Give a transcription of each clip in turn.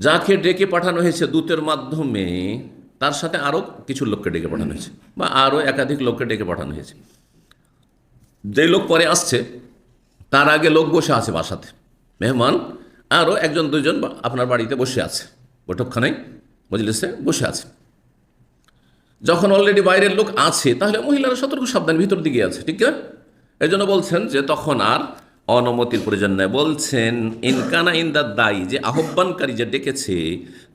যাকে ডেকে পাঠানো হয়েছে দূতের মাধ্যমে, তার সাথে আরও কিছু লোককে ডেকে পাঠানো হয়েছে, বা আরও একাধিক লোককে ডেকে পাঠানো হয়েছে। যে লোক পরে আসছে, তার আগে লোক বসে আছে বাসাতে মেহমান আরও একজন, দুজন আপনার বাড়িতে বসে আছে। বৈঠকখানায়, মজলিসে বসে আছে। যখন অলরেডি বাইরের লোক আছে, তাহলে মহিলারা সতর্ক সাবধান ভিতর দিকে আছে, ঠিক না? এই জন্য বলছেন যে তখন আর অনুমতির প্রয়োজন নেই। বলছেন ইনকানা ইন ইন্দা দায়ী যে আহ্বানকারী যে ডেকেছে,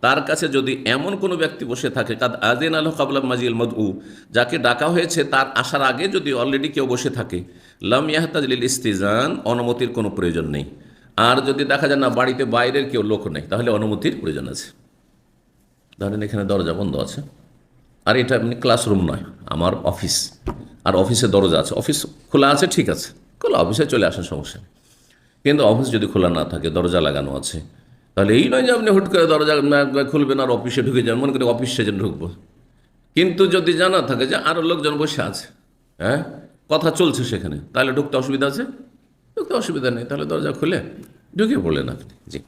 তার কাছে যদি এমন কোনো ব্যক্তি বসে থাকে, কাদ আদিন আলহ কাবলা মাজিল মদউ যাকে ডাকা হয়েছে, তার আসার আগে যদি অলরেডি কেউ বসে থাকে, লাম ইয়াহতাজলিল ইস্তিজান অনুমতির কোনো প্রয়োজন নেই। আর যদি দেখা যায় না, বাড়িতে বাইরের কেউ লোক নেই, তাহলে অনুমতির প্রয়োজন আছে। ধরেন এখানে দরজা বন্ধ আছে। আর এটা এমনি ক্লাসরুম নয়, আমার অফিস। আর অফিসে দরজা আছে। অফিস খোলা আছে, ঠিক আছে। খোলা অফিসে চলে আসার সমস্যা নেই। কিন্তু অফিস যদি খোলা না থাকে, দরজা লাগানো আছে, তাহলে এই নয় যে আপনি হুট করে দরজা খুলবেন আর অফিসে ঢুকে যাবেন মনে করি অফিসে যেন ঢুকবো। কিন্তু যদি জানা থাকে যে আরও লোকজন বসে আছে হ্যাঁ? কথা চলছে সেখানে, তাহলে ঢুকতে অসুবিধা আছে? ঢুকতে অসুবিধা নেই, তাহলে দরজা খুলে ঢুকে পড়লেন আপনি। জি।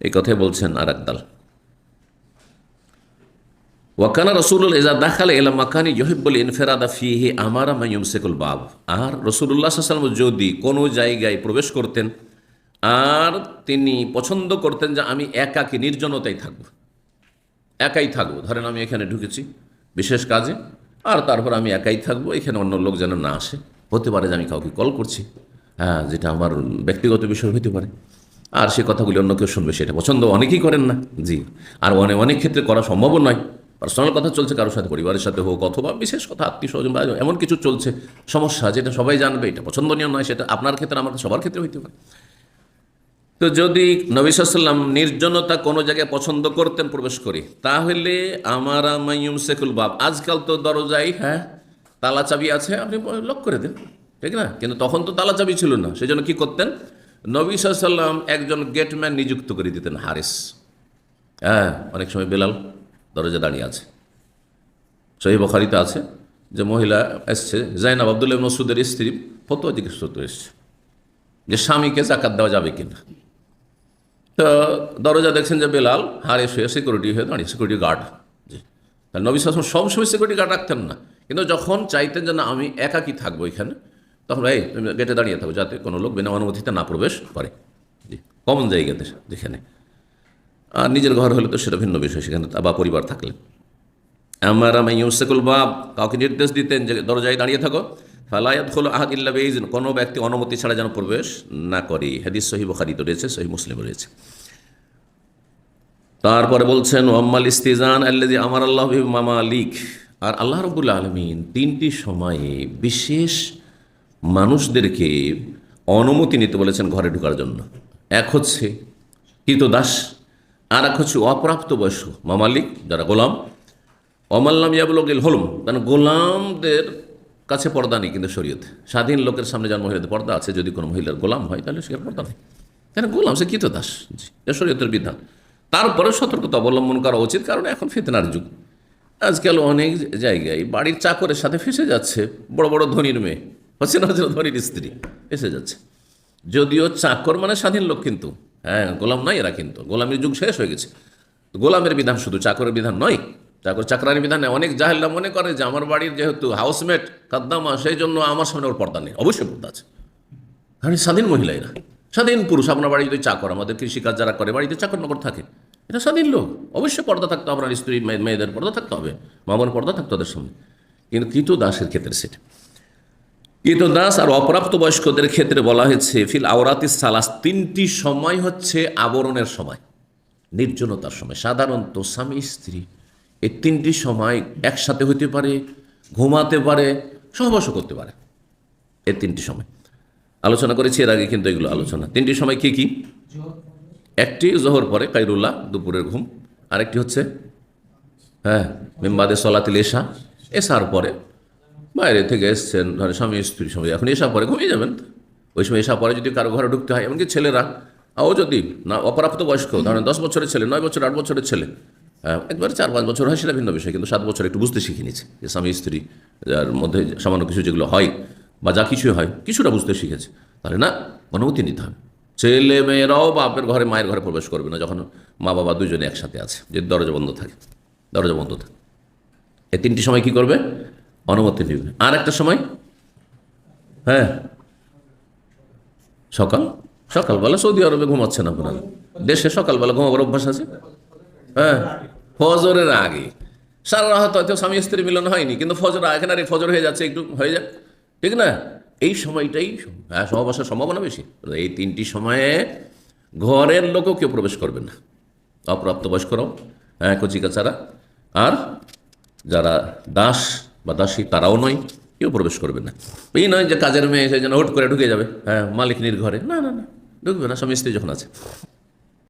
এই কথাই বলছেন আর একদাল ওয়াকানা রসুল্লাহ ইজা দাখাল এলা মাকানি জহিবুল ইনফেরাদা ফিহি আমারা মাইমসেকুল বাব। আর রসুল্লাহ সাল্লাম যদি কোনো জায়গায় প্রবেশ করতেন, আর তিনি পছন্দ করতেন যে আমি একাকী নির্জনতায় থাকব। একাই থাকব। ধরেন আমি এখানে ঢুকেছি, বিশেষ কাজে, আর তারপর আমি একাই থাকব, এখানে অন্য লোক যেন না আসে। হতে পারে যে আমি কাউকে কল করছি হ্যাঁ যেটা আমার ব্যক্তিগত বিষয় হতে পারে। আর সে কথাগুলি অন্য কেউ শুনবে, সেটা পছন্দ অনেকেই করেন না। জি, আর অনেক অনেক ক্ষেত্রে করা সম্ভবও নয়। পার্সোনাল কথা চলছে, কারোর সাথে পরিবারের সাথে হোক অথবা বিশেষ কথা আত্মীয় স্বজন বা এমন কিছু চলছে, সমস্যা যেটা সবাই জানবে, এটা পছন্দনীয় নয়, সেটা আপনার ক্ষেত্রে, আমার সবার ক্ষেত্রে হইতে পারে। তো যদি নবিসাল্লাম নির্জনতা কোনো জায়গায় পছন্দ করতেন, প্রবেশ করি, তাহলে আমার মাইম শেখুল বাব, আজকাল তো দরজাই হ্যাঁ তালা চাবি আছে, আপনি লক করে দেন, ঠিক না? কিন্তু তখন তো তালা চাবি ছিল না, সেজন্য কি করতেন? নবী সাল্লাম একজন গেটম্যান নিযুক্ত করে দিতেন, হারিস। হ্যাঁ অনেক সময় বেলাল দরজা দাঁড়িয়ে আছে। সহি বখারিতে আছে যে মহিলা এসছে, জাইনাব আবদুল্লাহ মসুদের স্ত্রী ফতো জিজ্ঞেস করতে এসছে যে স্বামীকে জাকাত দেওয়া যাবে কিনা। তো দরজা দেখছেন যে বেলাল হারে শুয়ে সিকিউরিটি হয়ে দাঁড়িয়ে সিকিউরিটি গার্ড জি। তাহলে নবী সাসম সবসময় সিকিউরিটি গার্ড রাখতেন না। কিন্তু যখন চাইতেন যে না, আমি একাকি থাকব এখানে, তখন এই গেটে দাঁড়িয়ে থাকো যাতে কোনো লোক বিনা অনুমতিতে না প্রবেশ করে। জি। কমন জায়গাতে যেখানে। আর নিজের ঘর হলে তো সেটা ভিন্ন বিষয়, সেখানে বা পরিবার থাকলে। আমার আমি ইউসেকুল কাউকে নির্দেশ দিতেন যে দরজায় দাঁড়িয়ে থাকো। ফালায়াত হলো আহাদ ইল্লা বেইজিন কোনো ব্যক্তি অনুমতি ছাড়া যেন প্রবেশ না করে। হাদিস সহি বখারি তো রয়েছে সহি মুসলিম রয়েছে। তারপরে বলছেন, ওয়াম্মাল ইস্তিজান আল্লাজি আমার আল্লাহ মামা মামালিক আর আল্লাহ রবুল্লা আলমিন তিনটি সময়ে বিশেষ মানুষদেরকে অনুমতি নিতে বলেছেন ঘরে ঢোকার জন্য। এক হচ্ছে দাস আর এক হচ্ছে অপ্রাপ্ত বয়স্ক মামালিক, যারা গোলাম। অমাল্লাম ইয়াবুলগিল হলম কারণ গোলামদের কাছে পর্দা নেই কিন্তু শরীয়তে। স্বাধীন লোকের সামনে যার মহিলাদের পর্দা আছে, যদি কোনো মহিলার গোলাম হয়, তাহলে সে পর্দা নেই। কেন গোলাম? সে কিত দাস শরীয়তের বিধান। তারপরে সতর্কতা অবলম্বন করা উচিত, কারণ এখন ফিতনার যুগ। আজকাল অনেক জায়গায় বাড়ির চাকরের সাথে ফেসে যাচ্ছে বড় বড় ধনীর মেয়ে হচ্ছে না ধনীর স্ত্রী, এসে যাচ্ছে। যদিও চাকর মানে স্বাধীন লোক কিন্তু। হ্যাঁ গোলাম নয় এরা কিন্তু। গোলামের যুগ শেষ হয়ে গেছে। গোলামের বিধান শুধু চাকরের বিধান নয়, চাকর চাকরানির বিধান নেই অনেক জাহেল্লা মনে করে যে আমার বাড়ির যেহেতু হাউসমেট কাদ্দামা সেই জন্য আমার সামনে ওর পর্দা নেই। অবশ্যই পর্দা আছে। কারণ স্বাধীন মহিলা এরা। স্বাধীন পুরুষ, আপনার বাড়ি যদি চাকর, আমাদের কৃষিকাজ যারা করে, বাড়িতে চাকর নকর থাকে এটা স্বাধীন লোক। অবশ্যই পর্দা থাকতে আপনার স্ত্রী মেয়েদের পর্দা থাকতে হবে। মামার পর্দা থাকতে ওদের সামনে। কিন্তু কৃত দাসের ক্ষেত্রে সেটা। কৃত দাস আর অপ্রাপ্ত বয়স্কদের ক্ষেত্রে বলা হয়েছে, ফিল আওরাতি সালাস তিনটি সময় হচ্ছে আবরণের সময়, নির্জনতার সময়। সাধারণত স্বামী, স্ত্রী এই তিনটি সময় একসাথে হতে পারে, ঘুমাতে পারে, সহবাসও করতে পারে। এই তিনটি সময়। আলোচনা করেছি, এর আগে কিন্তু এগুলো আলোচনা। তিনটি সময় কি কি? একটি জোহর পরে কাইরুল্লাহ দুপুরের ঘুম। আরেকটি হচ্ছে হ্যাঁ মেম্বাদে সলাতিল এশা। এসার পরে বাইরে থেকে এসছেন ধরে স্বামী স্ত্রী সময় এখন এসা পরে ঘুমিয়ে যাবেন ওই সময় এসা পরে যদি কারও ঘরে ঢুকতে হয়, এমনকি ছেলেরা ও যদি না, অপ্রাপ্ত বয়স্ক, ধরেন দশ বছরের ছেলে, নয় বছর, আট বছরের ছেলে একবারে চার পাঁচ বছর হয়, সেটা ভিন্ন বিষয়, কিন্তু সাত বছর একটু বুঝতে শিখে নিচ্ছে যে স্বামী স্ত্রী, যার মধ্যে সামান্য কিছু যেগুলো হয়, বা যা কিছুই হয়, কিছুটা বুঝতে শিখেছে। তাহলে না, অনুমতি নিতে হবে। ছেলে মেয়েরাও বাপের ঘরে, মায়ের ঘরে প্রবেশ করবে না, যখন মা বাবা দুজনে একসাথে আছে, যে দরজা বন্ধ থাকে, দরজা বন্ধ থাকে। এই তিনটি সময় কি করবে? অনুমতি নেবে। আর একটা সময়? হ্যাঁ। সকাল? সকালবেলা সৌদি আরবে ঘুমাচ্ছেন আপনারা। দেশে সকালবেলা ঘুমাবার অভ্যাস আছে? হ্যাঁ। ফজরের আগে। সারা রাত হয়তো স্বামী স্ত্রী মিলন হয়নি, কিন্তু ফজর এখানে আর ফজর হয়ে যাচ্ছে, একটু হয়ে যাক। ঠিক না? এই সময়টাই হ্যাঁ সহবাসের সম্ভাবনা বেশি। এই তিনটি সময়ে ঘরের লোকও কেউ প্রবেশ করবে না। অপ্রাপ্তবয়স্করাও হ্যাঁ কচিকাচারা। আর যারা দাস বা দাসী তারাও নয়, কেউ প্রবেশ করবে না। এই নয় যে কাজের মেয়ে সেই জন্য হুট করে ঢুকে যাবে। হ্যাঁ মালিকনির ঘরে না না না, ঢুকবে না, স্বামী স্ত্রী যখন আছে।